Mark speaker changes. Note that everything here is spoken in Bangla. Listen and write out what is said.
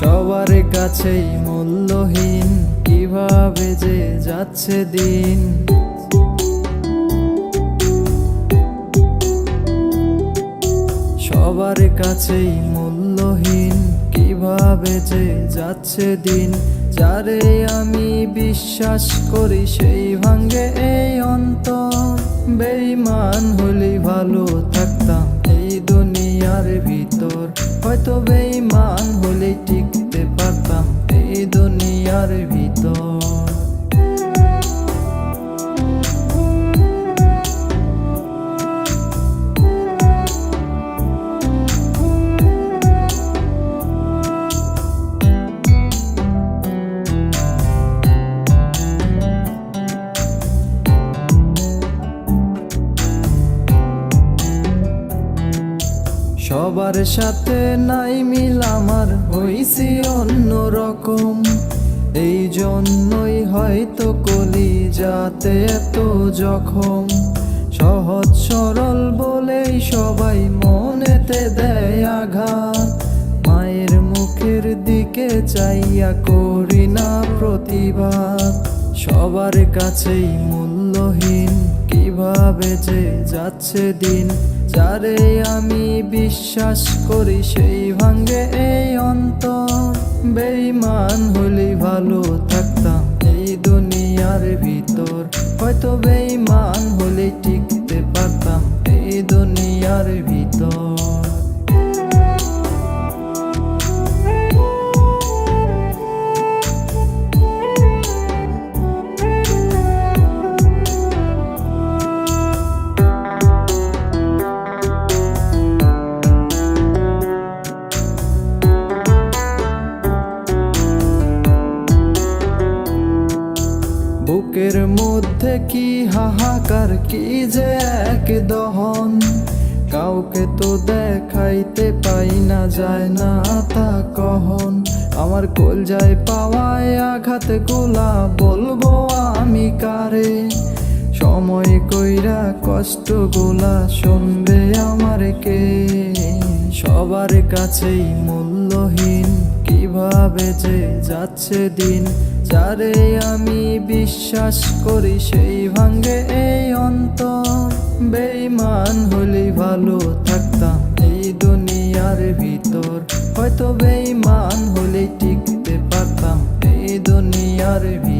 Speaker 1: সবার কাছেই মূল্যহীন, কীভাবে যে যাচ্ছে দিন। সবার কাছেই মূল্যহীন, কীভাবে যে যাচ্ছে দিন। যারে আমি বিশ্বাস করি, সেই ভাঙ্গে এই অন্তর। বেইমান হলে ভালো দুনিয়ার ভিতর। সবার সাথে নাই মিল আমার হইছি অন্য রকম। এই জন্যই হয়তো কলি যাতে এত জখম। সহজ সরল বলেই সবাই মনেতে দেয় আঘাত। মায়ের মুখের দিকে চাইয়া করি না প্রতিবাদ। সবার কাছেই মূল্যহীন, কীভাবে যে যাচ্ছে দিন। যারে আমি বিশ্বাস করি সেই ভাঙ্গে ভিতর হয়তো বেইমান হলে টিকতে পারতাম এই দুনিয়ার বুকের মধ্যে কি হাহাকার, কি যে এক দহন? কাউকে তো দেখাইতে পাই না, যায় না তা কহন। আমার কোল যায় পাওয়ায় আঘাত গোলা, বলব আমি কারে? সময় কইরা কষ্ট গোলা, শুনবে আমার কে? সবার কাছেই মূল্যহীন কীভাবে যে যাচ্ছে দিন, যারে আমি বিশ্বাস করি সেই ভাঙ্গে এই অন্ত বেইমান হলি ভালো থাকতাম এই দুনিয়ার ভিতর। হয়তো বেইমান হলে টিকতে পারতাম এই দুনিয়ার ভিতর।